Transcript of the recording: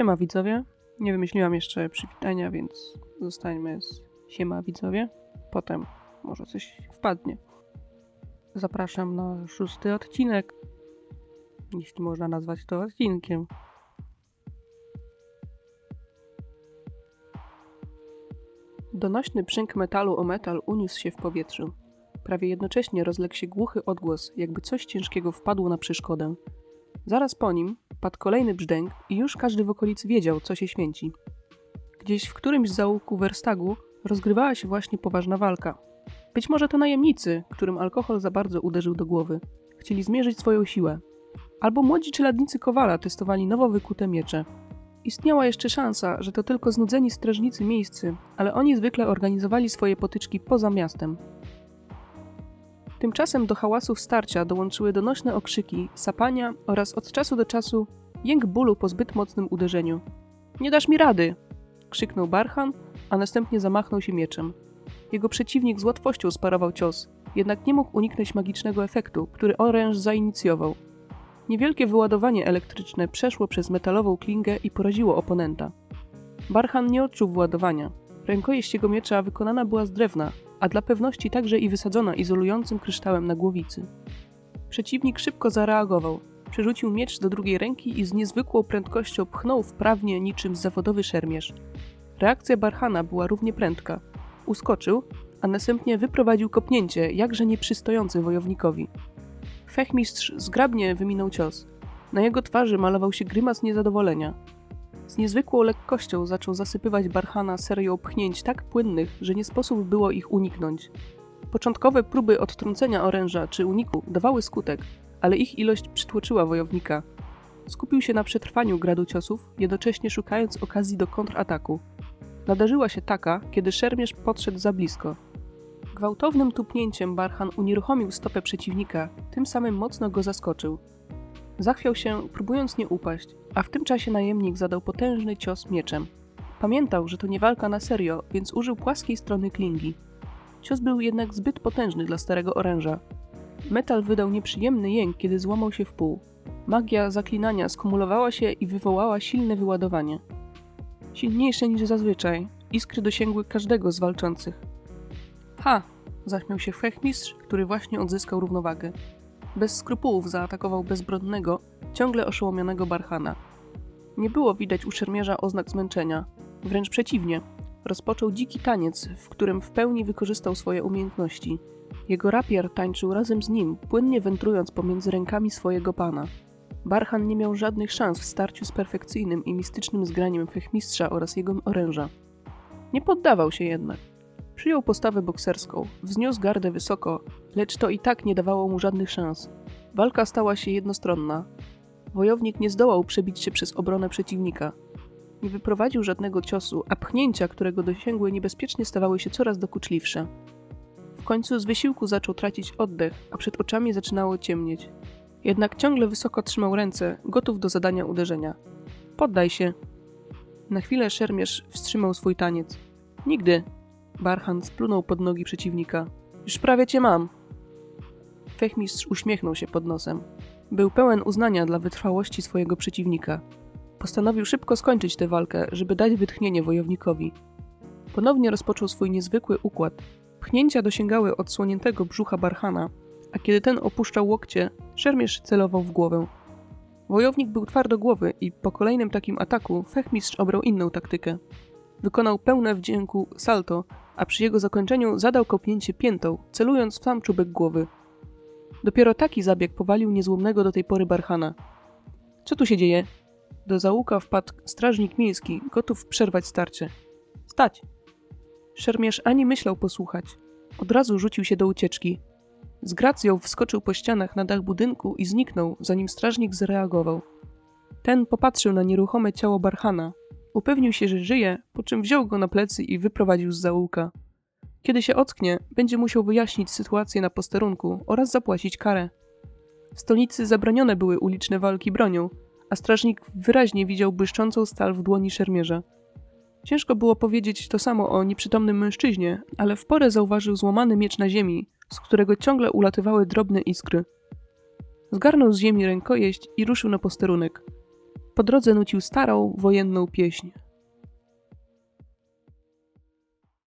Siema widzowie. Nie wymyśliłam jeszcze przywitania, więc zostańmy z siema widzowie. Potem może coś wpadnie. Zapraszam na szósty odcinek. Jeśli można nazwać to odcinkiem. Donośny przęk metalu o metal uniósł się w powietrzu. Prawie jednocześnie rozległ się głuchy odgłos, jakby coś ciężkiego wpadło na przeszkodę. Zaraz po nim padł kolejny brzdęk i już każdy w okolicy wiedział, co się święci. Gdzieś w którymś z zaułku Werstagu rozgrywała się właśnie poważna walka. Być może to najemnicy, którym alkohol za bardzo uderzył do głowy, chcieli zmierzyć swoją siłę. Albo młodzi czeladnicy Kowala testowali nowo wykute miecze. Istniała jeszcze szansa, że to tylko znudzeni strażnicy miejscy, ale oni zwykle organizowali swoje potyczki poza miastem. Tymczasem do hałasów starcia dołączyły donośne okrzyki, sapania oraz od czasu do czasu jęk bólu po zbyt mocnym uderzeniu. Nie dasz mi rady! krzyknął Barhan, a następnie zamachnął się mieczem. Jego przeciwnik z łatwością sparował cios, jednak nie mógł uniknąć magicznego efektu, który oręż zainicjował. Niewielkie wyładowanie elektryczne przeszło przez metalową klingę i poraziło oponenta. Barhan nie odczuł władowania. Rękojeść jego miecza wykonana była z drewna, a dla pewności także i wysadzona izolującym kryształem na głowicy. Przeciwnik szybko zareagował. Przerzucił miecz do drugiej ręki i z niezwykłą prędkością pchnął wprawnie niczym zawodowy szermierz. Reakcja Barhana była równie prędka. Uskoczył, a następnie wyprowadził kopnięcie, jakże nieprzystojące wojownikowi. Fechmistrz zgrabnie wyminął cios. Na jego twarzy malował się grymas niezadowolenia. Z niezwykłą lekkością zaczął zasypywać Barhana serią pchnięć tak płynnych, że nie sposób było ich uniknąć. Początkowe próby odtrącenia oręża czy uniku dawały skutek, ale ich ilość przytłoczyła wojownika. Skupił się na przetrwaniu gradu ciosów, jednocześnie szukając okazji do kontrataku. Nadarzyła się taka, kiedy szermierz podszedł za blisko. Gwałtownym tupnięciem Barhan unieruchomił stopę przeciwnika, tym samym mocno go zaskoczył. Zachwiał się, próbując nie upaść, a w tym czasie najemnik zadał potężny cios mieczem. Pamiętał, że to nie walka na serio, więc użył płaskiej strony klingi. Cios był jednak zbyt potężny dla starego oręża. Metal wydał nieprzyjemny jęk, kiedy złamał się w pół. Magia zaklinania skumulowała się i wywołała silne wyładowanie. Silniejsze niż zazwyczaj, iskry dosięgły każdego z walczących. Ha! zaśmiał się fechmistrz, który właśnie odzyskał równowagę. Bez skrupułów zaatakował bezbronnego, ciągle oszołomionego Barhana. Nie było widać u szermierza oznak zmęczenia, wręcz przeciwnie. Rozpoczął dziki taniec, w którym w pełni wykorzystał swoje umiejętności. Jego rapier tańczył razem z nim, płynnie wędrując pomiędzy rękami swojego pana. Barhan nie miał żadnych szans w starciu z perfekcyjnym i mistycznym zgraniem fechmistrza oraz jego oręża. Nie poddawał się jednak. Przyjął postawę bokserską, wzniósł gardę wysoko, lecz to i tak nie dawało mu żadnych szans. Walka stała się jednostronna. Wojownik nie zdołał przebić się przez obronę przeciwnika. Nie wyprowadził żadnego ciosu, a pchnięcia, którego dosięgły, niebezpiecznie stawały się coraz dokuczliwsze. W końcu z wysiłku zaczął tracić oddech, a przed oczami zaczynało ciemnieć. Jednak ciągle wysoko trzymał ręce, gotów do zadania uderzenia. Poddaj się. Na chwilę szermierz wstrzymał swój taniec. Nigdy, Barhan splunął pod nogi przeciwnika. Już prawie cię mam. Fechmistrz uśmiechnął się pod nosem. Był pełen uznania dla wytrwałości swojego przeciwnika. Postanowił szybko skończyć tę walkę, żeby dać wytchnienie wojownikowi. Ponownie rozpoczął swój niezwykły układ. Pchnięcia dosięgały odsłoniętego brzucha Barhana, a kiedy ten opuszczał łokcie, szermierz celował w głowę. Wojownik był twardogłowy i po kolejnym takim ataku fechmistrz obrał inną taktykę. Wykonał pełne wdzięku salto, a przy jego zakończeniu zadał kopnięcie piętą, celując w sam czubek głowy. Dopiero taki zabieg powalił niezłomnego do tej pory Barhana. Co tu się dzieje? Do załuka wpadł strażnik miejski, gotów przerwać starcie. Stać! Szermierz ani myślał posłuchać. Od razu rzucił się do ucieczki. Z gracją wskoczył po ścianach na dach budynku i zniknął, zanim strażnik zareagował. Ten popatrzył na nieruchome ciało Barhana, Upewnił się, że żyje, po czym wziął go na plecy i wyprowadził z zaułka. Kiedy się ocknie, będzie musiał wyjaśnić sytuację na posterunku oraz zapłacić karę. W stolicy zabronione były uliczne walki bronią, a strażnik wyraźnie widział błyszczącą stal w dłoni szermierza. Ciężko było powiedzieć to samo o nieprzytomnym mężczyźnie, ale w porę zauważył złamany miecz na ziemi, z którego ciągle ulatywały drobne iskry. Zgarnął z ziemi rękojeść i ruszył na posterunek. Po drodze nucił starą, wojenną pieśń.